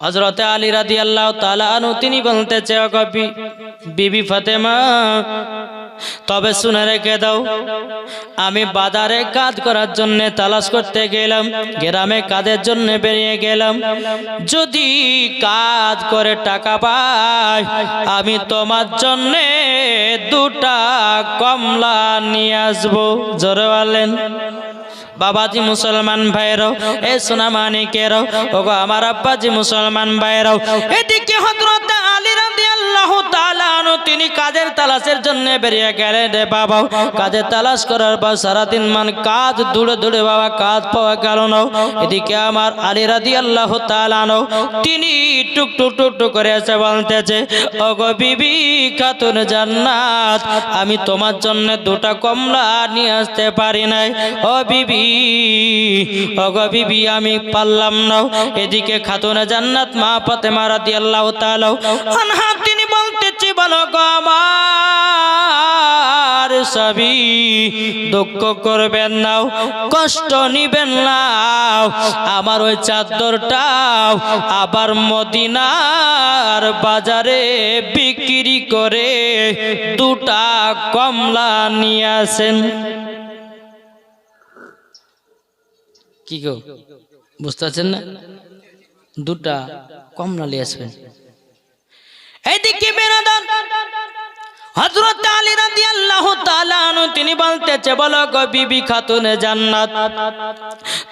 হজরতে আলী রাদি আল্লাহ তালানু তিনি বলতেছে "ও কবি বিবি ফাতেমা, তবে শুনে রেখে দাও, আমি বাজারে কাজ করার জন্য তালাশ করতে গেলাম, গ্রামে কাজের জন্য বেরিয়ে গেলাম। যদি কাজ করে টাকা পাই, আমি তোমার জন্য দুটা কমলা নিয়ে আসব। জোরে বলেন। বাবাজি মুসলমান ভাইরাও এ সোনা মানিকেরাও ওগো আমার আব্বাজি মুসলমান ভাইরাও এদিকে হজরত আলী তিনি কাজের তালাশের জন্য বেরিয়ে গেলেন রে বাবা। কাজের তালাশ করার পর সারাদিন মান কাজ দূরে দূরে বাবা, কাজ পাওয়া গেল না। এদিকে আমার আলী রাদিয়াল্লাহু তাআলা আনহু, তিনি টুক টুক টুক টুক করে এসে বলতেছে বিবি, খাতুন জান্নাত, আমি তোমার জন্য দুটা কমলা নিয়ে আসতে পারি নাই। ও বিবি, ওগো বিবি, আমি পারলাম না। এদিকে খাতুন জান্নাত মা ফাতেমা রাদিয়াল্লাহু আল্লাহ আনহা, তিনি বলো আমার, সবই দুঃখ করবেন নাও কষ্ট নিবেন নাও আমার ওই চাদরটাও আবার মদিনার বাজারে বিক্রি করে দুটা কমলা নিয়ে আসেন। কি গো, বুঝতে পারছেন না? দুটা কমলা নিয়ে আসবেন। বেরোদান হযরত আলী রাদিয়াল্লাহু আল্লাহ তিনি বলতেছে, বলো গো বিবি খাতুন জান্নাত,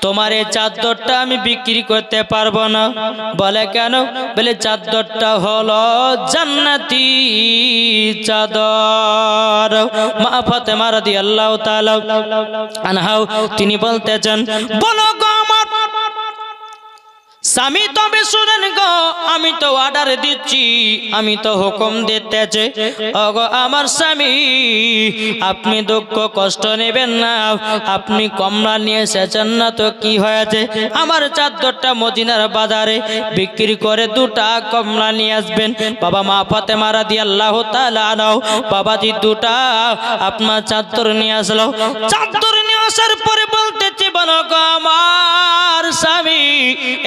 তোমার এই চাদরটা আমি বিক্রি করতে পারব না? বলে, কেন? বলে, চাদরটা হলো জান্নাতি চাদর। মা ফাতেমা রাদিয়াল্লাহু তাআলা আনহা, তিনি বলতেছেন, বলো গো স্বামী তবে শুনেন গো, আমি তো অর্ডার দিচ্ছি, আমি তো হুকুম দিতেছে। ওগো আমার স্বামী, আপনি দুঃখ কষ্ট নেবেন না, আপনি কমলা নিয়ে এসেছেন না তো কি হয়েছে? আমার চাদরটা মদিনার বাজারে বিক্রি করে দুটা কমলা নিয়ে আসবেন। বাবা মা ফাতে মারা দিয়ে আল্লাহ নাও বাবাজি দুটা আপনার চাদর নিয়ে আসলো। চাদর নিয়ে আসার পরে বলতেছে আমার স্বামী,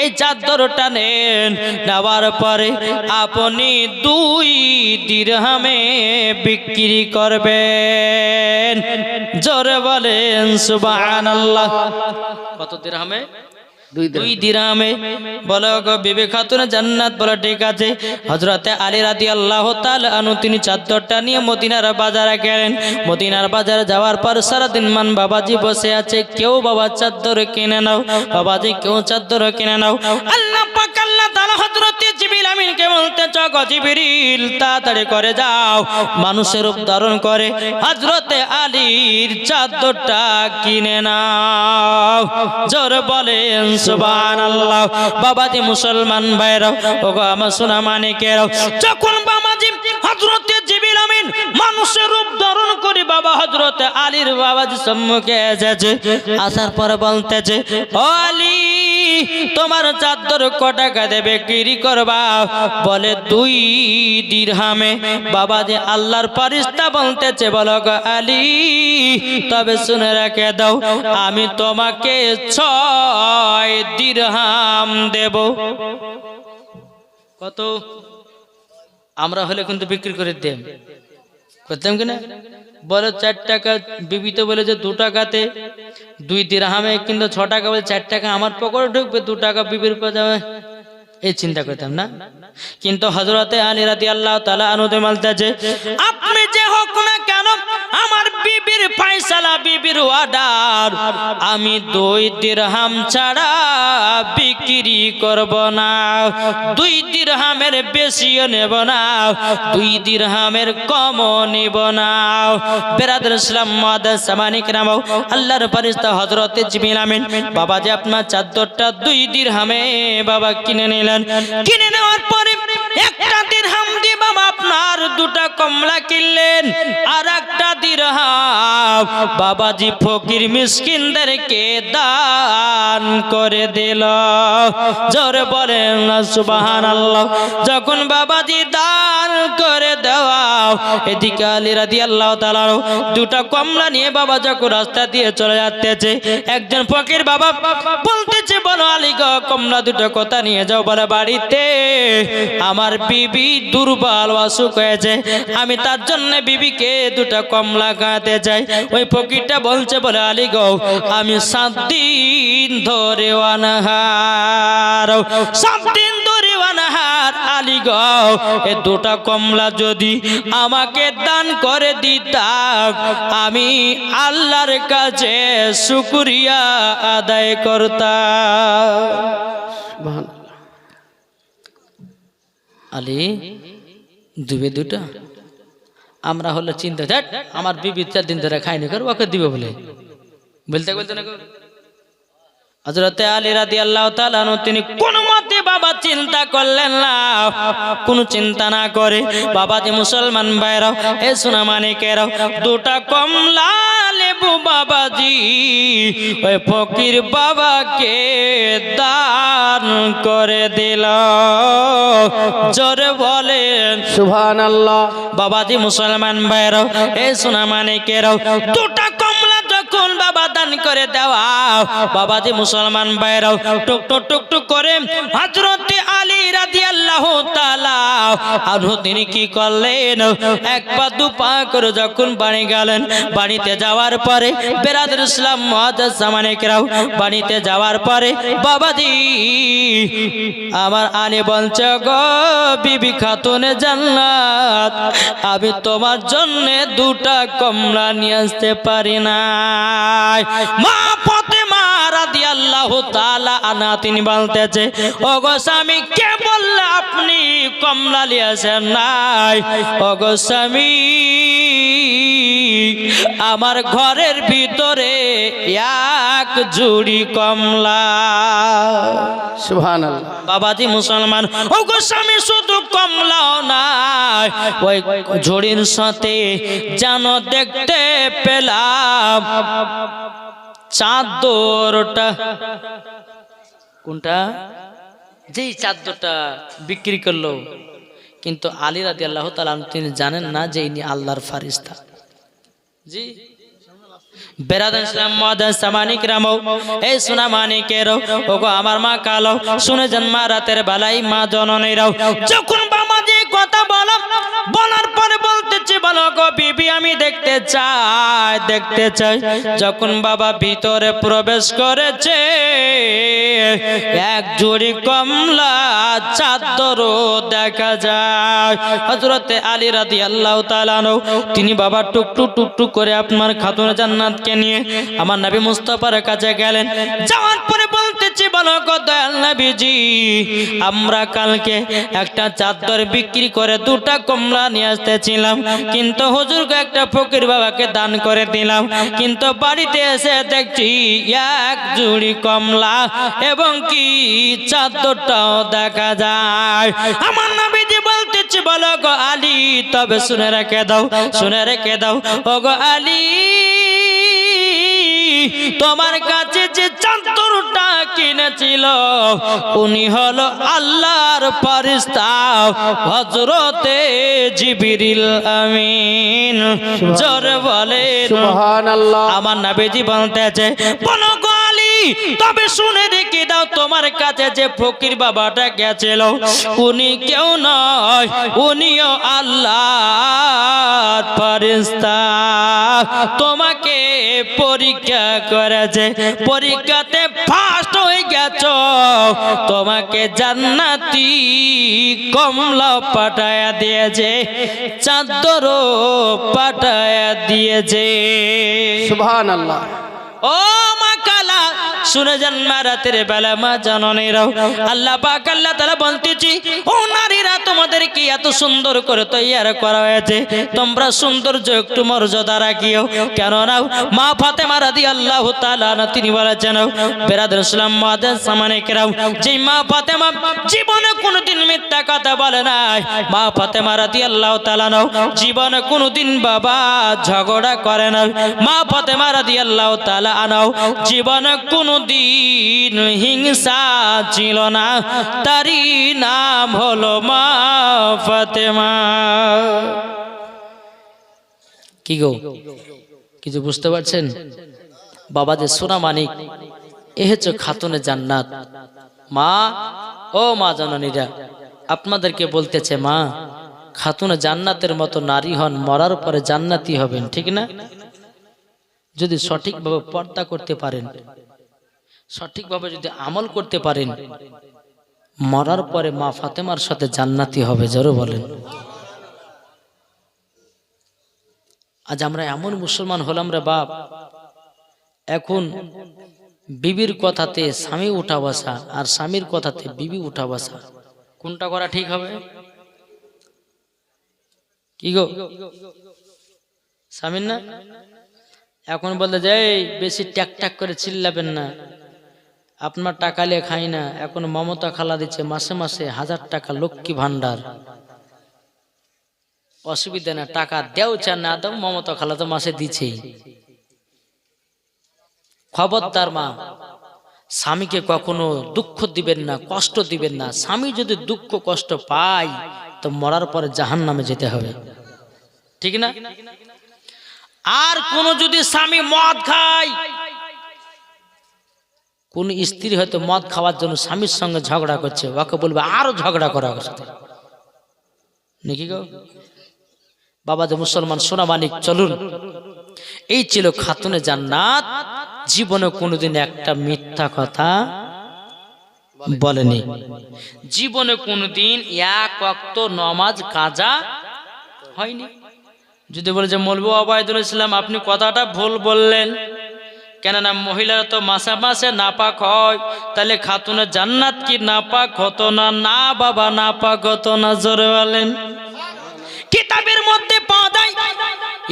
এই চাদরটা নেন নেওয়ার পরে আপনি দুই দিরহামে বিক্রি করবেন। জোরে বলেন, সুবহানাল্লাহ। কত দিরহামে? দুই জান্নাত, বলো ঠিক আছে। হজরতে আল্লাহ তিনি চাদরটা নিয়ে মদিনার বাজারে মদিনার বাজারে যাওয়ার পর সারাদিন মান বাবাজি বসে আছে। কেউ বাবা চাদর কিনে নাও, বাবাজি কেউ চাদর কিনে নাও। আল্লাহ তাড়াতাড়ি করে যাও। মানুষের রূপ ধারণ করে, হযরতে আলীর চাদরটা কিনে নাও। জোর বলেন সুবহানাল্লাহ। বাবাজি মুসলমান ভাইরাও ওগো আমার সোনা মানিকেরাও যখন বাবাজি হজরতে জিবিল আমিন মানুষের বাবা হযরতে আলীর বাবাজি সম্মুখে এসেছে, আসার পরে বলতেছে আলী, তোমার চাদর ক টাকা দেবে বিক্রি করবা? বলে, দুই দিরহামে। বাবা যে আল্লাহর ফারিস্তা বলতেছে, বলো আলী, তবে শুনে রেখে দাও, আমি তোমাকে ছয় দিরহাম দেব। কত? আমরা হলে কিন্তু বিক্রি করে দেব। করতাম কিনা বলে চার টাকা, বিবি তো বলে যে দু টাকাতে। দুই দিরহামে কিন্তু ছ টাকা বলে চার টাকা আমার পকেটে ঢুকবে, দু টাকা বিবির পর যাবে এই চিন্তা করতাম না? কিন্তু হজরতে আলী রাদি আল্লাহ তালা আনুদে মালতেছে আপনি যে হোক না কেন, আমার বিবির ফাইসালা বিবির অর্ডার আমি দুই দিরহাম ছাড়া বিক্রি করব না। দুই বেশিও নেব না। দুই না। ইসলাম আল্লাহর হজরতে বাবা যে আপনার চাদরটা দুই দিরহামে বাবা কিনে নিলেন। কিনে নেওয়ার পরে একটা দিরহাম দিয়ে বাবা আপনার দুটা কমলা কিনলেন, আর একটা দিরহাম বাবাজি ফকির মিসকিনদেরকে দান করে দিল। জোরে বলেন না, সুবহানাল্লাহ। যখন বাবাজি দান করে এদিকে আলী রাদি আল্লাহ তালার দুটা কমলা নিয়ে বাবা যখন রাস্তা দিয়ে চলে যাচ্ছে, একজন ফকির বাবা বলতেছে, বলো আলী গো, কমলা দুটো কথা নিয়ে যাও বলে বাড়িতে। আমার বিবি দুর্বল অসুখ হয়েছে, আমি তার জন্য বিবিকে দুটা কমলা খাওয়াতে চাই। ওই ফকিরটা বলছে, বলে আলী গো, আমি সাত দিন ধরে অনাহার। সাত দিন গো, এ দুটা কমলা যদি আমাকে দান করে আমি আল্লাহর কাছে আদায় করতাম। আলী, দুবে দুটা? আমরা হলো চিন্তা, ধ্যাট, আমার বিবি চার দিন ধরে খাইনি কর ওকে দিবে বলে। বলতে বলতে না হজরতে আলী রাদি আল্লাহ তিনি বাবা চিন্তা করলেন না কোনো চিন্তা না করে। বাবা যে মুসলমান ভাইরাও এ সোনা মানিকেরাও দুটা কমলা লেবু বাবাজি ওই ফকির বাবাকে দান করে দিল। জোরে বলেন সুভান সুবহানাল্লাহ বাবাজি মুসলমান ভাইরাও এ সোনা মানিকেরাও দুটা কমলা যখন বাবা দান করে দেওয়া। বাবা বাবাজি মুসলমান ভাইরাও টুক টুক টুক টুক করে হযরতে আলী রাদিয়াল্লাহু তাআলা আর তিনি কি করলেন? এক পা দু পা করে যখন বাড়ি গেলেন, বাড়িতে যাওয়ার পরে বেরাদুল ইসলাম মুআজ্জাজ জামানিকেরাও বাড়িতে যাওয়ার পরে, বাবাজি, আমার আলী বলছে, গো বিবি খাতুনে জান্নাত, আমি তোমার জন্য দুটা কমলা নিয়ে আসতে পারি না। মা পথে মারা দিয়ে আল্লাহ তালা আনা তিনি বলতেছে ও গো স্বামী, কে বললে আপনি কমলা লিয়াছেন নাই? ও গো স্বামী, আমার ঘরের ভিতরে এক জুড়ি কমলা। সুবহানাল্লাহ। বাবাজি মুসলমান ও গোস্বামী শুধু কমলাও নাই। ওই ঝড়ির সাথে যেন দেখতে পেলাম চাদরটা। কোনটা? যেই চাদরটা বিক্রি করল। কিন্তু আলী রাদি আল্লাহ তালা তিনি জানেন না যে ইনি আল্লাহর ফারিস্তা। জি? বেরাদান ইসলাম মাদান সামানিক রামো এই সোনা মানিকেরও, ওগো আমার মা কালো। শুনে জন্মা রাতের বেলায় মা জননীরাও। যখন গো বিবি, আমি দেখতে চাই দেখতে চাই। যখন বাবা ভিতরে প্রবেশ করেছে, এক জুড়ি কমলা চাদরও দেখা যায়। হজরতে আলী রাদি আল্লাহ তালানো তিনি বাবা টুকটু টুকটু করে আপনার খাতুন জান্নাতকে নিয়ে আমার নবী মুস্তফার কাছে গেলেন। যাওয়ার পরে বলতেছি বলো দয়াল নবীজি, আমরা কালকে একটা চাদর বিক্রি করে দুটা কমলা নিয়ে আসতেছিলাম। কিন্তু হুজুরকে একটা ফকির বাবাকে দান করে দিলাম। কিন্তু বাড়িতে এসে দেখছি এক জুড়ি কমলা এবং কি চাদরটাও দেখা যায়। আমার নবীজি বলতেছি, বলো গো আলী, তবে শুনে রেখে দাও, শুনে রেখে দাও। ও গো আলী তোমার কাছে যে চাদরটা কিনেছিল উনি হলো আল্লাহর ফারিস্তা হজরতে জিবিরিল আমিন। জোরে বলে সুবহানাল্লাহ। আমার নবীজি বলতেছে বলো গো আলী তবে শুনে রেখে দাও তোমার কাছে যে ফকির বাবাটা গেছিল। উনি কেউ নয় উনিও আল্লাহ তোমাকে পরীক্ষা করেছে পরীক্ষাতে ফার্স্ট হয়ে গেছ। তোমাকে জান্নাতি কমলা পাঠায়া দিয়েছে চাদরও পাঠায়া দিয়েছে। সুবহানাল্লাহ। ও শুনে যান মা রাতের বেলা মা জননীরাও। আল্লাহ পাক, আল্লাহ তারা বলতেছি, ও নারীরা তোমাদের কি এত সুন্দর করে তৈয়ার করা হয়েছে। তোমরা সৌন্দর্য একটু মর্যাদা রাখিও। কেন নাও মা ফাতেমা রাদি আল্লাহ তাআলা তিনি বলেছেন বেরাদুল ইসলাম মাদান সামানে কেরাও যে মা ফাতেমা জীবনে কোনোদিন মিথ্যা কথা বলে নাই। মা ফাতেমা রাদি আল্লাহ তাআলা নাও জীবনে কোনোদিন বাবা ঝগড়া করে না মা ফাতেমা রাদি আল্লাহ তাআলা আনাও জীবনে কোনোদিন হিংসা ছিল না। তারই নাম হলো মা ফাতেমা। কি গো? কিছু বুঝতে পারছেন? বাবা যে সোনা মানিক, এ হচ্ছে খাতুনে জান্নাত। মা, ও মা জননীরা, আপনাদেরকে বলতেছে মা, খাতুনে জান্নাতের মতো নারী হন, মরার পরে জান্নাতি হবেন, ঠিক না? যদি সঠিকভাবে পর্দা করতে পারেন সঠিকভাবে যদি আমল করতে পারেন মরার পরে মা ফাতেমার সাথে জান্নাতি হবে জোরে বলেন। আজ আমরা এমন মুসলমান হলাম রে বাপ এখন বিবির কথাতে স্বামী উঠা বসা আর স্বামীর কথাতে বিবি উঠা বসা। কোনটা করা ঠিক হবে? কি গো? স্বামীর না? এখন বলতে যে "এই, বেশি ট্যাক ট্যাক করে চিল্লাবেন না। আপনার টাকা লিয়ে খাই না। এখন মমতা খালা দিচ্ছে মাসে মাসে হাজার টাকা লক্ষ্মী ভান্ডার অসুবিধা না, টাকা দেও চান না দাও, মমতা খালা তো মাসে দিছেই। খবরদার মা, স্বামীকে কখনো দুঃখ দিবেন না, কষ্ট দিবেন না। স্বামী যদি দুঃখ, কষ্ট পায়, তো মরার পরে জাহান নামে যেতে হবে। ঠিক না? আর কোন যদি স্বামী মদ খায় কোন স্ত্রী হয়তো মদ খাওয়ার জন্য স্বামীর সঙ্গে ঝগড়া করছে, ওকে বলবে আরও ঝগড়া করা সাথে। নাকি গো? বাবা যে মুসলমান সোনা মানিক, চলুন। এই ছিল খাতুনে জান্নাত। জীবনে কোনোদিন একটা মিথ্যা কথা বলেনি। জীবনে কোনোদিন এক অক্ত নমাজ, কাজা হয়নি। যদি বলে যে মলবু আবায়দুল ইসলাম, আপনি কথাটা ভুল বললেন। কেননা মহিলারা তো মাসে মাসে নাপাক হয়। তাহলে খাতুনের জান্নাত কি নাপাক হতো না? না, বাবা, নাপাক হতো না, জোরে বলেন। কিতাবের মধ্যে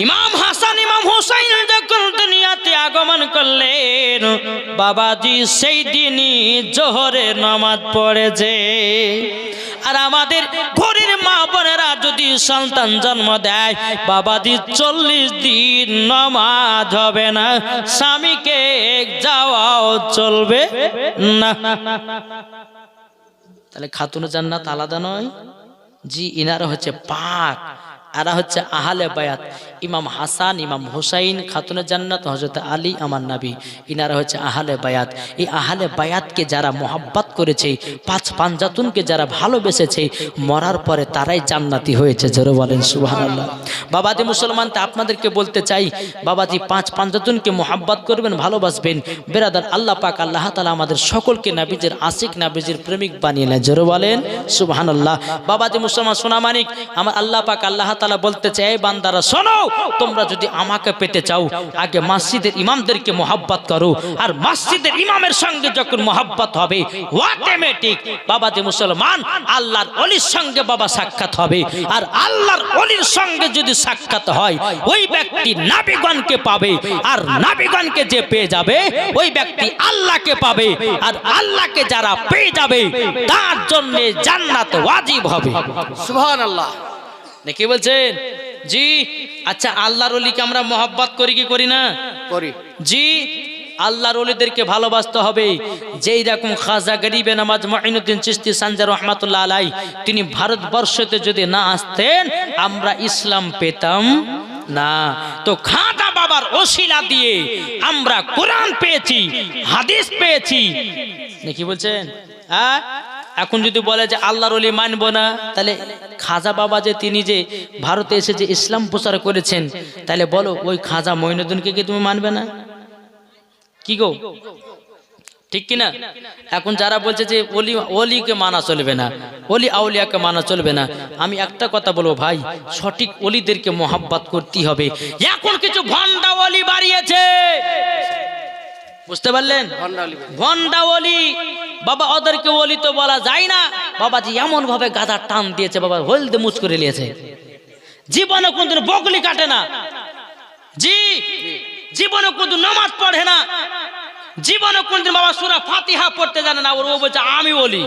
ইমাম হাসান, ইমাম হুসাইন যখন দুনিয়াতে আগমন করলেন, বাবাজি সেই দিনই জোহরে নামাজ পড়েছে। আর আমাদের ঘরের মা বোনেরা যদি সন্তান জন্ম দেয় বাবাদি চল্লিশ দিন নমাজ হবে না, স্বামীকে যাওয়াও চলবে না। তাহলে খাতুন জান্নাত আলাদা নয়, জি, ইনারা হচ্ছে পাক। এরা হচ্ছে আহালে বায়াত। ইমাম হাসান, ইমাম হুসাইন, খাতুনে জান্নাত হজরত আলী, আমার নাবি। ইনারা হচ্ছে আহালে বায়াত। এই আহালে বায়াতকে যারা মোহাব্বত করেছে, পাঁচ পাঞ্জাতুনকে যারা ভালোবেসেছে, মরার পরে তারাই জান্নাতি হয়েছে। জোরে বলেন, সুবহানাল্লাহ। বাবাজি মুসলমান, তা আপনাদেরকে বলতে চাই, বাবাজি পাঁচ পাঞ্জাতুনকে মোহাব্বত করবেন, ভালোবাসবেন। বেরাদার, আল্লাহ পাক, আল্লাহ তালা আমাদের সকলকে নাবিজের, আশিক নাবিজের প্রেমিক বানিয়ে নেয়। জোরে বলেন, সুবহানাল্লাহ। বাবাজি মুসলমান সোনামানিক আমার আল্লাহ পাক, আল্লাহ তালা বলতে চাই "এই বান্দারা, শোনো, তোমরা যদি আমাকে পেতে চাও, আগে মসজিদের ইমামদেরকে মোহাব্বত করো, আর মসজিদের ইমামের সঙ্গে যখন মোহাব্বত হবে, অটোমেটিক বাবা যে মুসলমান, আল্লাহর অলির সঙ্গে বাবা সাক্ষাৎ হবে, আর আল্লাহর অলির সঙ্গে যদি সাক্ষাৎ হয়, ওই ব্যক্তি নাবিগণকে পাবে, আর নাবিগণকে যে পেয়ে যাবে, ওই ব্যক্তি আল্লাহকে পাবে, আর আল্লাহকে যারা পেয়ে যাবে, তার জন্য জান্নাত ওয়াজিব হবে। সুবহান আল্লাহ নাকি বলছেন? জি আচ্ছা আল্লাহর অলিকে আমরা মহব্বত করি কি করি না? করি। জি আল্লাহর অলিদেরকে ভালোবাসতে হবে। যেই রকম খাজা গরিবে নামাজ মহিনুদ্দিন চিস্তি সানজার রহমাতুল্লাহ আলাই তিনি ভারতবর্ষতে যদি না আসতেন আমরা ইসলাম পেতাম না। তো খাজা বাবার ওসিলা দিয়ে আমরা কোরআন পেয়েছি হাদিস পেয়েছি। নাকি বলছেন? হ্যাঁ? এখন যদি বলে যে আল্লাহর অলি মানবো না তাহলে খাজা বাবা যে তিনি যে ভারতে এসে যে ইসলাম প্রচার করেছেন তাহলে বলো ওই খাজা মঈনুদ্দিনকে কি তুমি মানবে না? কি গো? ঠিক কি না এখন যারা বলছে যে অলি অলিকে মানা চলবে না অলি আউলিয়াকে মানা চলবে না আমি একটা কথা বলব ভাই সঠিক অলিদেরকে মোহাব্বত করতে হবে। এখন কিছু ভন্ডা অলি বাড়িয়েছে। বুঝতে পারলেন? ভন্ডা অলি বাবা, ওদেরকে বলি তো বলা যায় না। বাবাজি এমন ভাবে গাদার টান দিয়েছে, বাবা, হলদে মুচ করে নিয়েছে। জীবনে কোনদিন বগলি কাটে না। জি, জীবনে কোনদিন নামাজ পড়ে না। জীবনে কোনদিন বাবা সুরা ফাতিহা পড়তে জানে না। ওর ও বলছে, আমি বলি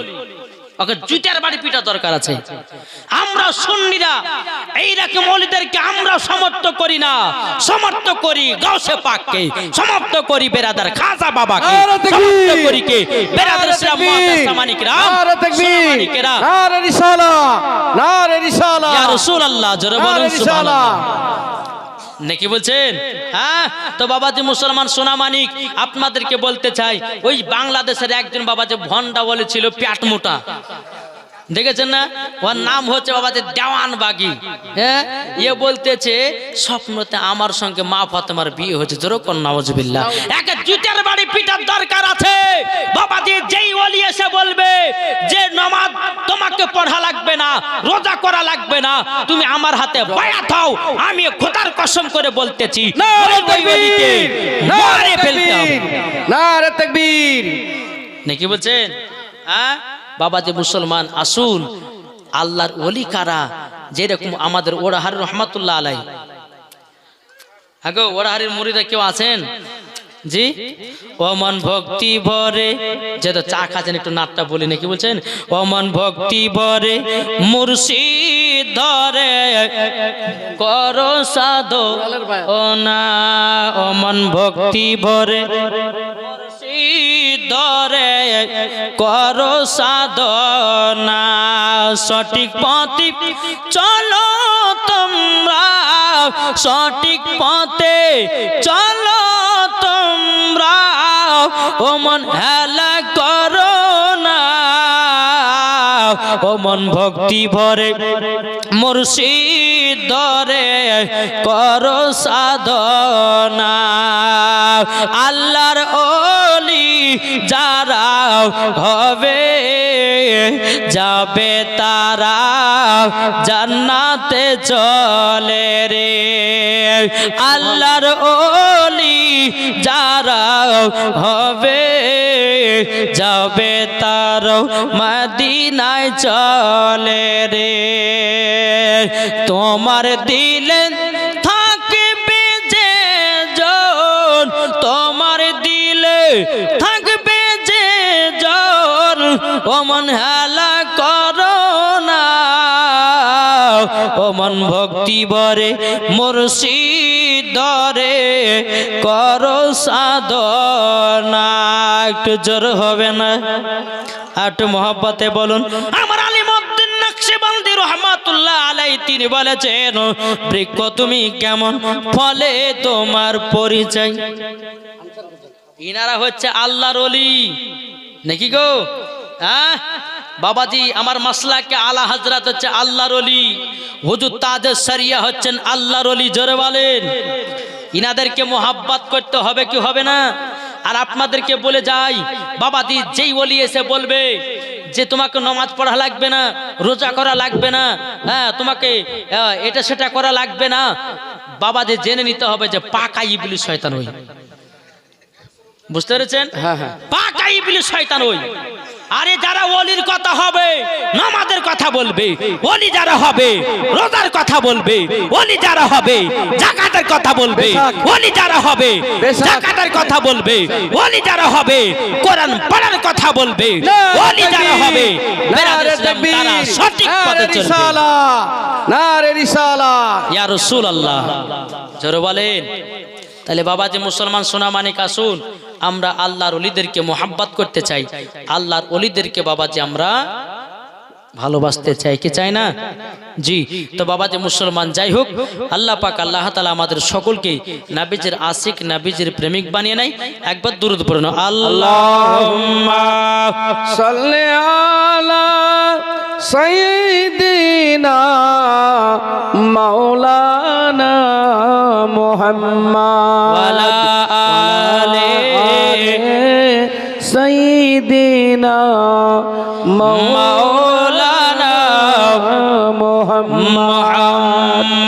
ওকে জুতার বাড়ি পিটা দরকার আছে। আমরা সুন্নিরা এইরকম অলিদেরকে আমরা সমর্থ করি না। সমর্থ করি গাউসে পাককে সমর্থ করি বেরাদার খাজা বাবাকে! সমর্থ করি কে? বেরাদার ইসলাম মুআদ্দাস মানিকরা নারে তাকবীর! নারে রিসালা নারে রিসালা। ইয়া রাসূলুল্লাহ জোরে বলুন সুবহানাল্লাহ। নাকি বলছেন? হ্যাঁ? তো বাবাজি মুসলমান সোনা মানিক, আপনাদেরকে বলতে চাই, ওই বাংলাদেশের একজন বাবা যে ভন্ডা বলেছিল প্যাট মোটা দেখেছেন না? ওর নাম হচ্ছে বাবা যে দেওয়ান বাগি। হ্যাঁ? ইয়ে বলতেছে স্বপ্নতে আমার সঙ্গে মা ফাতেমার বিয়ে হয়েছে। জোর কর নওয়াজবিল্লাহ একে জুতের বাড়ি পিটার দরকার আছে। বাবা যে যেই ওলি এসে বলবে যে নমাজ তোমাকে পড়া লাগবে না রোজা করা লাগবে না। তুমি আমার হাতে বায়াত হও আমি খোদার কসম করে বলতেছি হবে। নারে তাকবীর। নাকি বলছেন? হ্যাঁ? বাবা যে মুসলমান, আসুন, আল্লাহর ওলি কারা? যেরকম আমাদের ওরাহার রহমাতুল্লাহ আলাই। আগো ওরাহারের মুড়িরা কেউ আছেন? জি? অমন ভক্তি ভরে যেটা চা খাচ্ছেন, একটু নাটটা বলি নাকি বলছেন? অমন ভক্তি ভরে, মুর্শিদ ধরে, কর ও না, অমন ভক্তি ভরে। ধরে কর সাধনা। সঠিক পথে চলো তোমরা, সঠিক পথে চলো তোমরা। ও মন হেলা করো না, ও মন ভক্তি ভরে মুর্শিদ ধরে কর সাধনা। আল্লাহর হবে। যাবে তারা জান্নাতে চলে রে। আল্লাহর ওলি যারা হবে, যাবে তার মদিনায় চলে রে। তোমার দিলে অমন হেলা করো না। মন ভক্তি বরে মুর্শিদ ধরে, করো সাধনা। একটু জোর হবে না? একটু মহব্বতে বলুন, আমার আলিমুদ্দিন নকশবন্দি রহমাতুল্লাহ আলাই তিনি বলেছেন, বৃক্ষ তুমি কেমন, ফলে তোমার পরিচয়। ইনারা হচ্ছে আল্লাহর অলি নাকি গো? বাবাজি আমার মাসলাকে আলা হাজরাত হচ্ছে আল্লাহর অলি হুজুর তাদের সারিয়া হচ্ছেন আল্লাহর অলি জোরে বলেন। ইনাদেরকে মোহাব্বত করতে হবে কি হবে না? আর আপনাদেরকে বলে যাই বাবাজি যেই অলি এসে বলবে যে তোমাকে নমাজ পড়া লাগবে না রোজা করা লাগবে না হ্যাঁ তোমাকে এটা সেটা করা লাগবে না। বাবাজি জেনে নিতে হবে যে পাকা ইবলিশ শয়তান হই বুঝতে পেরেছেন? হ্যাঁ হ্যাঁ। পাকা ইবলিশ শয়তান ওই। আরে যারা ওলির কথা হবে নামাজের কথা বলবে ওলি যারা হবে রোজার কথা বলবে ওলি যারা হবে জাকাতের কথা বলবে। ওলি যারা হবে জাকাতের কথা বলবে ওলি যারা হবে কোরআন পড়ার কথা বলবে ওলি যারা হবে তারা সঠিক পথে চলবে। নারে রিসালা। ইয়া রসুল আল্লাহ জোরে বলেন। তাহলে বাবা যে মুসলমান সোনা মানিক আসুন, আমরা আল্লাহর অলিদেরকে মোহাব্বত করতে চাই। আল্লাহর অলিদেরকে বাবা যে আমরা ভালোবাসতে চাই, কি চাই না? জি, তো বাবা যে মুসলমান যাই হোক, আল্লাহ পাক, আল্লাহ তালা আমাদের সকলকে নাবিজের আশিক, নাবিজের প্রেমিক বানিয়ে নাই একবার দূরত পড়ে না আল্লাহ সাইয়্যিদিনা মাওলানা মুহাম্মদ। সাইয়্যিদিনা মাওলানা মোহাম্মদ।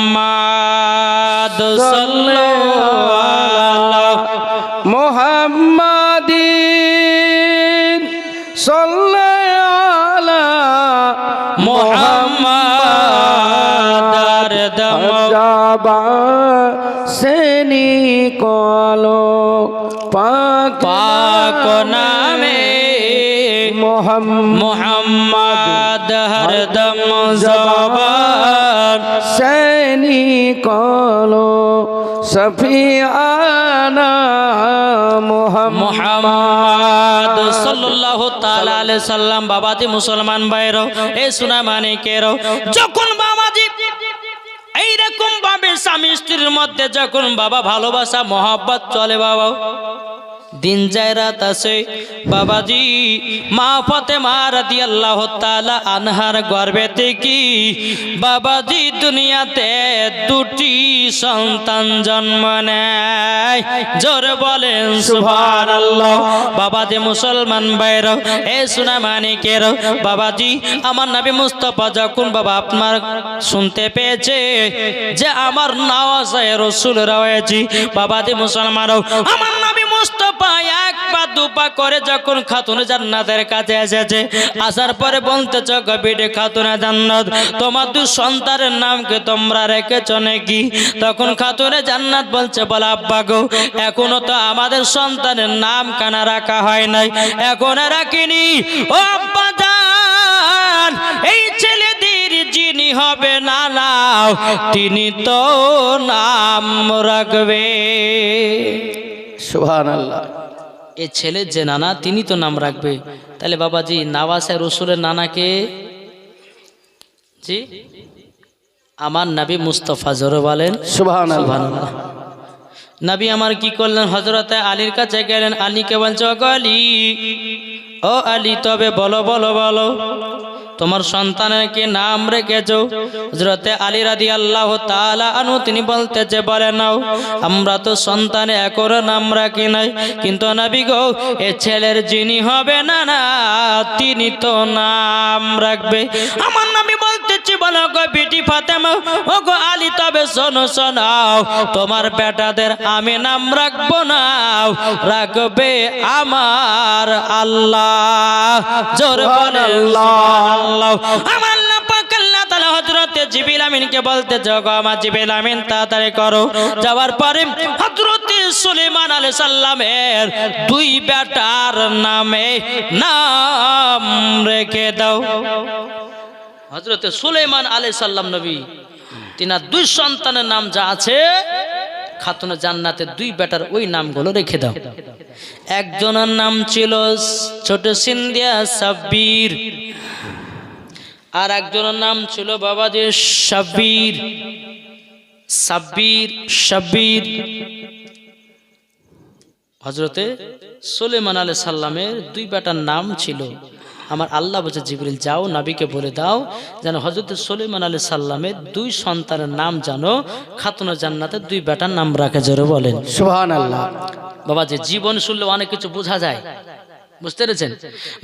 মোহাম্মদ দম যাবা সেনি কলো পাক নামে মোহাম্মদ হরদম জবান সেনি কলো সফিয়ানা মোহাম্মদ সাল্লাল্লাহু তাআলা আলাইহি সাল্লাম বাবাজি মুসলমান ভাইরও এই সুনা মানিকেরও যখন বাবাজি এইরকম ভাবে স্বামী স্ত্রীর মধ্যে যখন বাবা ভালোবাসা মহাব্বত চলে বাবা। দিন যায় রাত আসে। বাবাজি, মা ফতে মা রাদি আল্লাহ তালা আনহার গর্বেতে কি বাবাজি দুনিয়াতে দুটি সন্তান জন্ম নেয়। জোরে বলেন সুভান আল্লাহ বাবাজি মুসলমান বাইর এ সোনা মানিকের বাবাজি, আমার নবী মুস্তফা যখন বাবা আপনার শুনতে পেয়েছে যে আমার নাওয়াজায় রসুল রয়েছে, বাবাজি মুসলমানও, আমার নবী মুস্তফা এক পা দুপা করে যখন খাতুন জান্নাতের কাছে এসেছে, আসার পরে বলতেছ গবিডে খাতুনে জান্নাত, তোমার দু সন্তানের নামকে তোমরা রেখেছ নাকি? তখন খাতুনে জান্নাত বলছে, বলে আব্বা গো, এখনও তো আমাদের সন্তানের নাম কানা রাখা হয় নাই, এখন রাখিনি। ও আব্বা জান, এই ছেলেদের যিনি হবে না, নাও, তিনি তো নাম রাখবে। সুহান আল্লাহ এ ছেলের যে নানা তিনি তো নাম রাখবে। তাহলে বাবাজি নাওয়াসে রসুরের নানাকে? জি? আমার নাবি মুস্তফা জোরে বলেন। সুবহান নাবি আমার কি করলেন? হজরতে আলীর কাছে গেলেন। আলীকে কে "ওগো আলী ও আলী, তবে বলো বলো বলো, তোমার সন্তানের কি নাম রেখেছ? হজরতে আলী রাদি আল্লাহ তালা আনু তিনি বলতে যে, বলে নাও, আমরা তো সন্তানে একর নাম রাখি নাই, কিন্তু নাবি গো, এ ছেলের যিনি হবে না না, তিনি তো নাম রাখবে। আমার নামি বলতেছি বলো গো বিটি ফাতেমা ও গো আলী তবে শোনো শোনাও তোমার বেটাদের আমি নাম রাখব না রাখবে আমার আল্লাহ। জোর বলে আল্লাহ আমার হযরতে জিবরিল আমিনকে বলতে যাও আমার আমিন তাড়াতাড়ি করো। যাওয়ার পরে হযরতে সুলেমান আলাইহিস সালামের দুই বেটার নামে নাম রেখে দাও। হজরতে সুলেমান আলাই সাল্লাম নবী, তিনার দুই সন্তানের নাম যা আছে, খাতুনে জান্নাতের দুই বেটার ওই নামগুলো রেখে দাও। একজনের নাম ছিল ছোট সিন্ধিয়া সাব্বির আর একজনের নাম ছিল বাবা যে সাব্বির সাব্বির সাব্বির। হজরতে সুলেমান আলাই সাল্লামের দুই বেটার নাম ছিল আমার আল্লাহ বলছে জিবরিল যাও নাবিকে বলে দাও যেন হজরত সলিমান আলী সাল্লামের দুই সন্তানের নাম জানো খাতুনা জান্নাতের দুই বেটার নাম রাখে। জোরে বলেন। সুহান আল্লাহ বাবা যে জীবন শুনলে অনেক কিছু বোঝা যায়। বুঝতে পেরেছেন?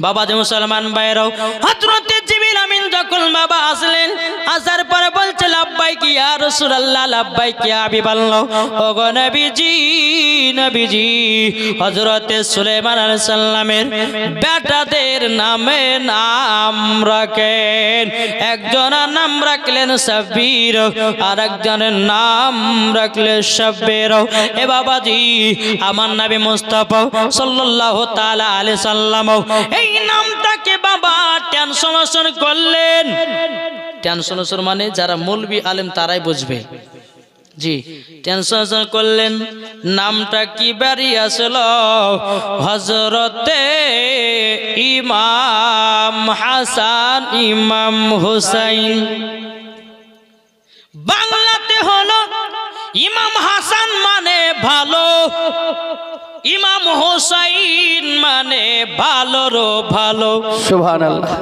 বাবা যে মুসলমান বাইরাও হজরতের জিবরিল আমিন যখন বাবা আসলেন, আসার পরে বলছে, লাব্বাই কি, ইয়া রাসূলুল্লাহ, লাব্বাই কি হাবিবাল্লাহ ওগো নবীজি নবীজি, হযরতে সুলাইমান আলাইহিস সালামের বেটাদের নামে নাম রাখেন। একজনের নাম রাখলেন সাব্বির আর একজনের নাম রাখলে সাব্বির। এ বাবাজি, আমার নবী মুস্তাফা সাল্লাল্লাহু তাআলা আলাইহি সাল্লাম, এই নামটাকে বাবা ট্রান্সলেশন করলেন ট্রান্সলেশন মানে যারা মৌলবি আলেম তারাই বুঝবে। জি ট্রান্সলেশন করলেন, নামটা কি বাড়ি আসলো? হজরতে ইমাম হাসান, ইমাম হুসাইন। বাংলাতে হলো, ইমাম হাসান মানে ভালো, ইমাম হোসাইন মানে ভালোরও ভালো। সুবহান আল্লাহ